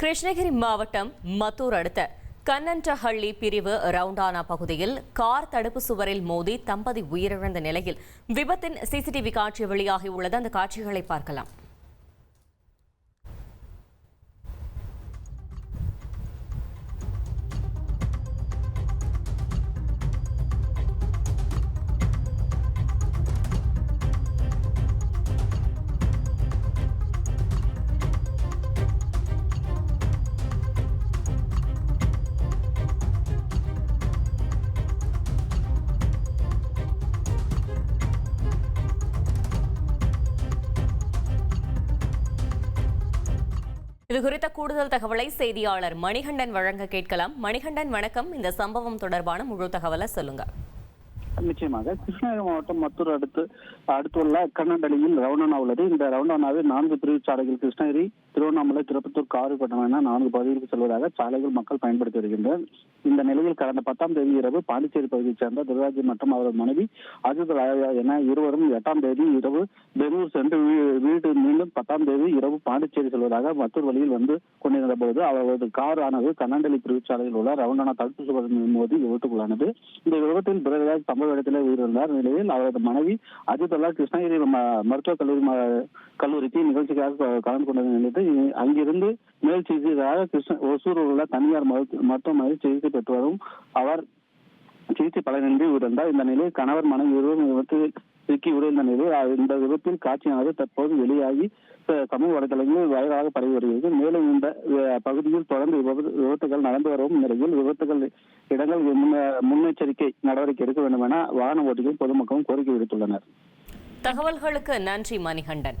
கிருஷ்ணகிரி மாவட்டம் மத்தூர் அடுத்த கண்ணன்றஹள்ளி பிரிவு ரவுண்டானா பகுதியில் கார் தடுப்பு சுவரில் மோதி தம்பதி உயிரிழந்த நிலையில் விபத்தின் சிசிடிவி காட்சி வெளியாகியுள்ளது அந்த காட்சிகளை பார்க்கலாம். இது குறித்த கூடுதல் தகவலை செய்தியாளர் மணிகண்டன் வழங்க கேட்கலாம். மணிகண்டன் வணக்கம். இந்த சம்பவம் தொடர்பான முழு தகவலை சொல்லுங்க. நிச்சயமாக. கிருஷ்ணகிரி மாவட்டம் மத்தூர் அடுத்து அடுத்துள்ள கண்ணண்டலியில் ரவுண்டானா உள்ளது. இந்த ரவுண்டானாவில் நான்கு பிரிவு சாலைகள் கிருஷ்ணகிரி திருவண்ணாமலை திருப்பத்தூர் காரைப்பட்டம் என நான்கு பகுதிகளுக்கு செல்வதாக சாலைகள் மக்கள் பயன்படுத்தி வருகின்றனர். இந்த நிலையில் கடந்த பத்தாம் தேதி இரவு பாண்டிச்சேரி பகுதியைச் சேர்ந்த துர்ராஜி மற்றும் அவரது மனைவி அஜித் ராயா என இருவரும் எட்டாம் தேதி இரவு பெங்களூர் சென்று வீ- வீடு மீண்டும் பத்தாம் தேதி இரவு பாண்டிச்சேரி செல்வதாக மற்றொரு வழியில் வந்து கொண்டிருந்த போது அவரது கார் ஆனது கண்ணண்டலி பிரிவுச்சாலையில் உள்ள ரவுண்டான தடுப்பு சுவர் மோதி விபத்துக்குள்ளானது. இந்த விபத்தில் பிறகு சம்பவ இடத்திலே உயிரிழந்தார். நிலையில் அவரது மனைவி அஜித் கிருஷ்ணகிரி மருத்துவக் கல்லூரி கல்லூரிக்கு நிகழ்ச்சிக்காக கலந்து கொண்ட நினைத்து அங்கிருந்து மேல் சிகிச்சைக்காக கிருஷ்ண ஒசூர் உள்ள தனியார் மருத்துவமனையில் சிகிச்சை பெற்று வரும் அவர் சிகிச்சை பலனின்றி உயிரிழந்தார். இந்த நிலையில் கணவர் மனைவி இருவரும் விபத்தில் சிக்கி உடைந்த நிலையில் இந்த விபத்தில் காட்சியானது தற்போது வெளியாகி சமூக வலைதளங்களில் வைரலாக பரவி வருகிறது மேலும் இந்த பகுதியில் தொடர்ந்து விபத்துகள் நடந்து வரும் நிலையில் விபத்துகள் இடங்கள் முன்னெச்சரிக்கை நடவடிக்கை எடுக்க வேண்டும் என வாகன ஓட்டிகள் பொதுமக்களும் கோரிக்கை விடுத்துள்ளனர். தகவல்களுக்கு நன்றி மணிகண்டன்.